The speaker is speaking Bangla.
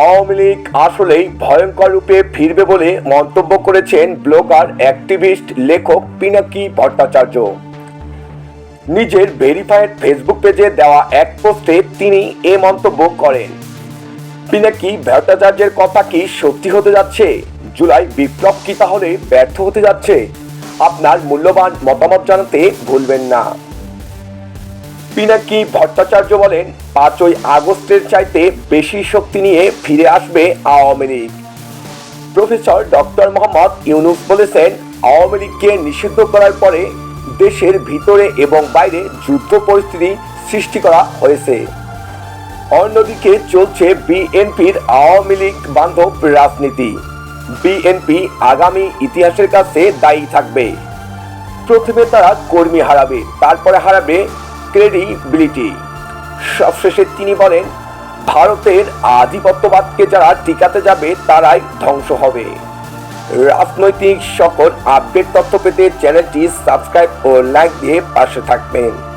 আওয়ামী লীগ আসলেই ভয়ঙ্কর রূপে ফিরবে বলে মন্তব্য করেছেন ব্লগার, অ্যাক্টিভিস্ট, লেখক পিনাকি ভট্টাচার্য। নিজের ভেরিফাইড ফেসবুক পেজে দেওয়া এক পোস্টে তিনি এ মন্তব্য করেন। পিনাকি ভট্টাচার্যের কথা কি সত্যি হতে যাচ্ছে? জুলাই বিপ্লব কি তাহলে ব্যর্থ হতে যাচ্ছে? আপনার মূল্যবান মতামত জানাতে ভুলবেন না। পিনাকি ভট্টাচার্য বলেন, পাঁচই আগস্টের চাইতে বেশি শক্তি নিয়ে ফিরে আসবে Awami League. Professor doctor Mohammad Yunus বলেছেন, আওয়ামী লীগকে নিষিদ্ধ করার পরে দেশের ভিতরে এবং বাইরে যুদ্ধ পরিস্থিতি সৃষ্টি করা হয়েছে। অন্যদিকে চলছে বিএনপির আওয়ামী লীগ বান্ধব রাজনীতি। বিএনপি আগামী ইতিহাসের কাছে দায়ী থাকবে। প্রথমে তারা কর্মী হারাবে, তারপরে হারাবে ক্রেডিবিলিটি সবশেষে তিনি বলেন, ভারতের আধিপত্যবাদকে যারা টিকাতে যাবে, তারাই ধ্বংস হবে। রাজনৈতিক সকল আপডেট তথ্য পেতে চ্যানেলটি সাবস্ক্রাইব ও লাইক দিয়ে পাশে থাকবেন।